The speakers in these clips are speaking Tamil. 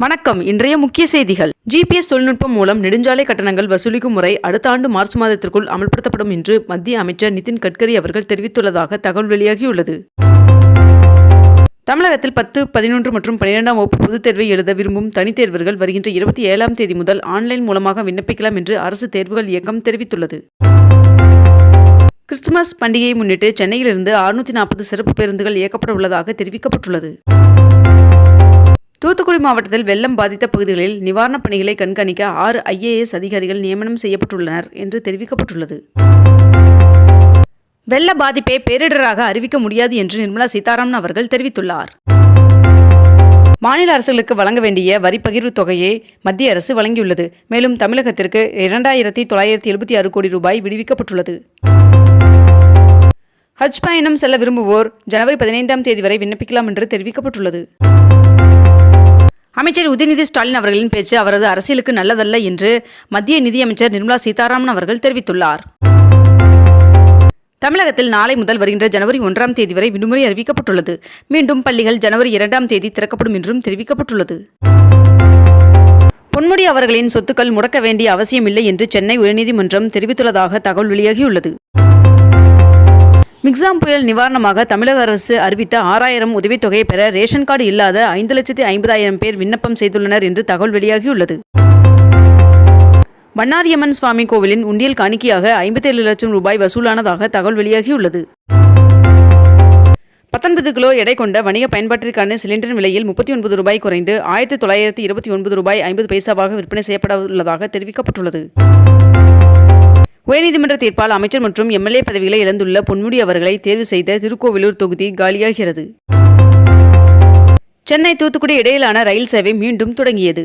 வணக்கம். இன்றைய முக்கிய செய்திகள். ஜிபிஎஸ் தொழில்நுட்பம் மூலம் நெடுஞ்சாலை கட்டணங்கள் வசூலிக்கும் முறை அடுத்த ஆண்டு மார்ச் மாதத்திற்குள் அமல்படுத்தப்படும் என்று மத்திய அமைச்சர் நிதின் கட்கரி அவர்கள் தெரிவித்துள்ளதாக தகவல் வெளியாகியுள்ளது. தமிழகத்தில் பத்து பதினொன்று மற்றும் பன்னிரெண்டாம் வகுப்பு பொதுத் தேர்வை எழுத விரும்பும் தனித்தேர்வர்கள் வருகின்ற இருபத்தி ஏழாம் தேதி முதல் ஆன்லைன் மூலமாக விண்ணப்பிக்கலாம் என்று அரசு தேர்வுகள் இயக்கம் தெரிவித்துள்ளது. கிறிஸ்துமஸ் பண்டிகையை முன்னிட்டு சென்னையிலிருந்து அறுநூத்தி நாற்பது சிறப்பு பேருந்துகள் இயக்கப்பட உள்ளதாக தெரிவிக்கப்பட்டுள்ளது. தூத்துக்குடி மாவட்டத்தில் வெள்ளம் பாதித்த பகுதிகளில் நிவாரணப் பணிகளை கண்காணிக்க ஆறு ஐஏஎஸ் அதிகாரிகள் நியமனம் செய்யப்பட்டுள்ளனர் என்று தெரிவிக்கப்பட்டுள்ளது. வெள்ள பாதிப்பை பேரிடராக அறிவிக்க முடியாது என்று நிர்மலா சீதாராமன் அவர்கள் தெரிவித்துள்ளார். மாநில அரசுகளுக்கு வழங்க வேண்டிய வரி பகிர்வு தொகையை மத்திய அரசு வழங்கியுள்ளது. மேலும் தமிழகத்திற்கு இரண்டாயிரத்தி தொள்ளாயிரத்தி எழுபத்தி ஆறு கோடி ரூபாய் விடுவிக்கப்பட்டுள்ளது. ஹஜ் பயணம் செல்ல விரும்புவோர் ஜனவரி பதினைந்தாம் தேதி வரை விண்ணப்பிக்கலாம் என்று தெரிவிக்கப்பட்டுள்ளது. அமைச்சர் உதயநிதி ஸ்டாலின் அவர்களின் பேச்சு அவரது அரசியலுக்கு நல்லதல்ல என்று மத்திய நிதியமைச்சர் நிர்மலா சீதாராமன் அவர்கள் தெரிவித்துள்ளார். தமிழகத்தில் நாளை முதல் வருகின்ற ஜனவரி ஒன்றாம் தேதி வரை விடுமுறை அறிவிக்கப்பட்டுள்ளது. மீண்டும் பள்ளிகள் ஜனவரி இரண்டாம் தேதி திறக்கப்படும் என்றும் தெரிவிக்கப்பட்டுள்ளது. பொன்முடி அவர்களின் சொத்துக்கள் முடக்க வேண்டிய அவசியமில்லை என்று சென்னை உயர்நீதிமன்றம் தெரிவித்துள்ளதாக தகவல் வெளியாகியுள்ளது. மிக்ஸாம் புயல் நிவாரணமாக தமிழக அரசு அறிவித்த ஆறாயிரம் உதவித்தொகை பெற ரேஷன் கார்டு இல்லாத ஐந்து லட்சத்தி ஐம்பதாயிரம் பேர் விண்ணப்பம் செய்துள்ளனர் என்று தகவல் வெளியாகியுள்ளது. வண்ணாரியம்மன் சுவாமி கோவிலின் உண்டியல் காணிக்கையாக ஐம்பத்தேழு லட்சம் ரூபாய் வசூலானதாக தகவல் வெளியாகியுள்ளது. பத்தொன்பது கிலோ எடை கொண்ட வணிக பயன்பாட்டிற்கான சிலிண்டரின் விலையில் முப்பத்தி ஒன்பது ரூபாய் குறைந்து ஆயிரத்தி தொள்ளாயிரத்தி இருபத்தி ஒன்பது ரூபாய் ஐம்பது பைசாவாக விற்பனை செய்யப்பட உள்ளதாக தெரிவிக்கப்பட்டுள்ளது. உயர்நீதிமன்ற தீர்ப்பால் அமைச்சர் மற்றும் எம்எல்ஏ பதவிகளை இழந்துள்ள பொன்முடி அவர்களை தேர்வு செய்த திருக்கோவிலூர் தொகுதி காலியாகிறது. சென்னை தூத்துக்குடி இடையிலான ரயில் சேவை மீண்டும் தொடங்கியது.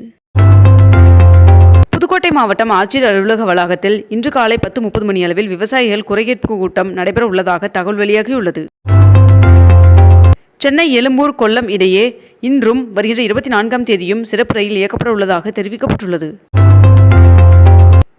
புதுக்கோட்டை மாவட்டம் ஆட்சியர் அலுவலக வளாகத்தில் இன்று காலை பத்து முப்பது மணி அளவில் விவசாயிகள் குறைகேட்பு கூட்டம் நடைபெற உள்ளதாக தகவல் வெளியாகியுள்ளது. சென்னை எழும்பூர் கொல்லம் இடையே இன்றும் வருகின்ற இருபத்தி நான்காம் தேதியும் சிறப்பு ரயில் இயக்கப்பட உள்ளதாக தெரிவிக்கப்பட்டுள்ளது.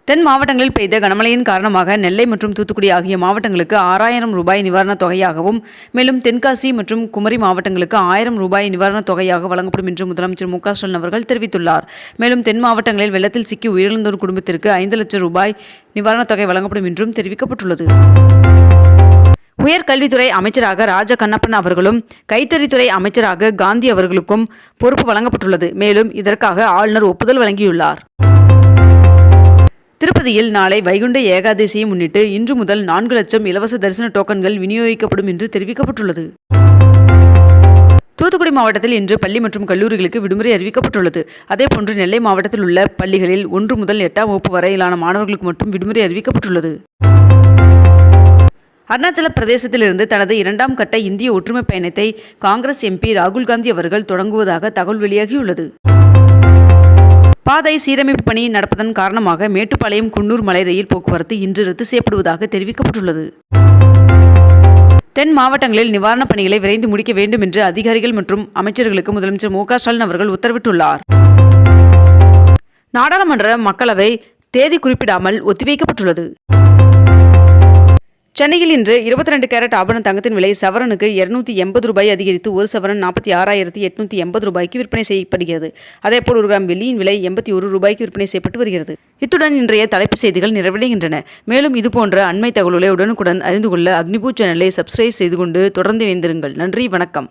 தென் மாவட்டங்களில் பெய்த கனமழையின் காரணமாக நெல்லை மற்றும் தூத்துக்குடி ஆகிய மாவட்டங்களுக்கு ஆறாயிரம் ரூபாய் நிவாரணத் தொகையாகவும் மேலும் தென்காசி மற்றும் குமரி மாவட்டங்களுக்கு ஆயிரம் ரூபாய் நிவாரணத் தொகையாக வழங்கப்படும் என்று முதலமைச்சர் மு ஸ்டாலின் அவர்கள் தெரிவித்துள்ளார். மேலும் தென் மாவட்டங்களில் வெள்ளத்தில் சிக்கி உயிரிழந்தோர் குடும்பத்திற்கு ஐந்து லட்சம் ரூபாய் நிவாரணத் தொகை வழங்கப்படும் என்றும் தெரிவிக்கப்பட்டுள்ளது. உயர்கல்வித்துறை அமைச்சராக ராஜ கண்ணப்பன் அவர்களும் கைத்தறித்துறை அமைச்சராக காந்தி அவர்களுக்கும் பொறுப்பு வழங்கப்பட்டுள்ளது. மேலும் இதற்காக ஆளுநர் ஒப்புதல் வழங்கியுள்ளார். திருப்பதியில் நாளை வைகுண்ட ஏகாதசியை முன்னிட்டு இன்று முதல் நான்கு லட்சம் இலவச தரிசன டோக்கன்கள் விநியோகிக்கப்படும் என்று தெரிவிக்கப்பட்டுள்ளது. தூத்துக்குடி மாவட்டத்தில் இன்று பள்ளி மற்றும் கல்லூரிகளுக்கு விடுமுறை அறிவிக்கப்பட்டுள்ளது. அதேபோன்று நெல்லை மாவட்டத்தில் உள்ள பள்ளிகளில் ஒன்று முதல் எட்டாம் வகுப்பு வரையிலான மாணவர்களுக்கு மட்டும் விடுமுறை அறிவிக்கப்பட்டுள்ளது. அருணாச்சல பிரதேசத்திலிருந்து தனது இரண்டாம் கட்ட இந்திய ஒற்றுமை பயணத்தை காங்கிரஸ் எம்பி ராகுல் காந்தி அவர்கள் தொடங்குவதாக தகவல் வெளியாகியுள்ளது. பாதை சீரமைப்பு பணி நடப்பதன் காரணமாக மேட்டுப்பாளையம் குன்னூர் மலை ரயில் போக்குவரத்து இன்று ரத்து செய்யப்படுவதாக தெரிவிக்கப்பட்டுள்ளது. தென் மாவட்டங்களில் நிவாரணப் பணிகளை விரைந்து முடிக்க வேண்டும் என்று அதிகாரிகள் மற்றும் அமைச்சர்களுக்கு முதலமைச்சர் மு ஸ்டாலின் அவர்கள் உத்தரவிட்டுள்ளார். நாடாளுமன்ற மக்களவை தேதி குறிப்பிடாமல் ஒத்திவைக்கப்பட்டுள்ளது. சென்னையில் இன்று இருபத்தி ரெண்டு கேரட் ஆபரண தங்கத்தின் விலை சவரனுக்கு இருநூத்தி எண்பது ரூபாய் அதிகரித்து ஒரு சவரன் நாற்பத்தி ஆறாயிரத்தி எட்நூத்தி எண்பது ரூபாய்க்கு விற்பனை செய்யப்படுகிறது. அதேபோல் ஒரு கிராம் வெள்ளியின் விலை எண்பத்தி ஒரு ரூபாய்க்கு விற்பனை செய்யப்பட்டு வருகிறது. இத்துடன் இன்றைய தலைப்பு செய்திகள் நிறைவடைகின்றன. மேலும் இதுபோன்ற அண்மை தகவல்களை உடனுக்குடன் அறிந்து கொள்ள அக்னிபூ சேனலை சப்ஸ்கிரைப் செய்து கொண்டு தொடர்ந்து இணைந்திருங்கள். நன்றி வணக்கம்.